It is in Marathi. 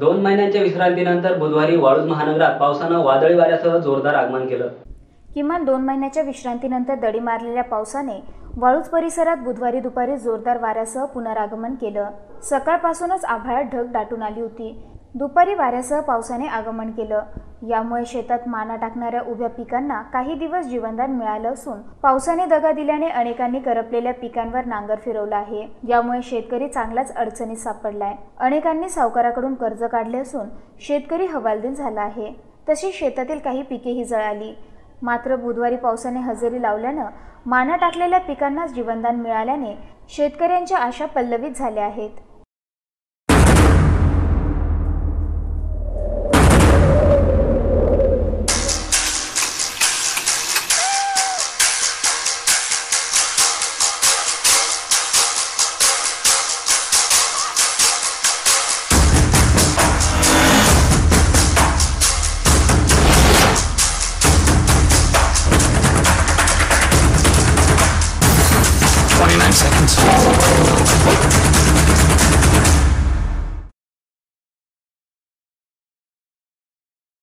दोन महिन्यांच्या विश्रांतीनंतर बुधवारी वाळूज महानगरात पावसानं वादळी वाऱ्यासह जोरदार आगमन केलं. किमान दोन महिन्याच्या विश्रांतीनंतर दडी मारलेल्या पावसाने वाळूज परिसरात बुधवारी दुपारी जोरदार वाऱ्यासह पुनरागमन केलं. सकाळपासूनच आभाळात ढग दाटून आली होती. दुपारी वाऱ्यासह पावसाने आगमन केलं. यामुळे शेतात माना टाकणाऱ्या उभ्या पिकांना काही दिवस जीवनदान मिळालं असून पावसाने दगा दिल्याने अनेकांनी करपलेल्या पिकांवर नांगर फिरवला आहे. यामुळे शेतकरी चांगलाच अडचणीत सापडलाय. अनेकांनी सावकाराकडून कर्ज काढले असून शेतकरी हवालदिल झाला आहे. तशी शेतातील काही पिकेही जळाली. मात्र बुधवारी पावसाने हजेरी लावल्यानं माना टाकलेल्या पिकांनाच जीवनदान मिळाल्याने शेतकऱ्यांच्या आशा पल्लवित झाल्या आहेत. 29 seconds.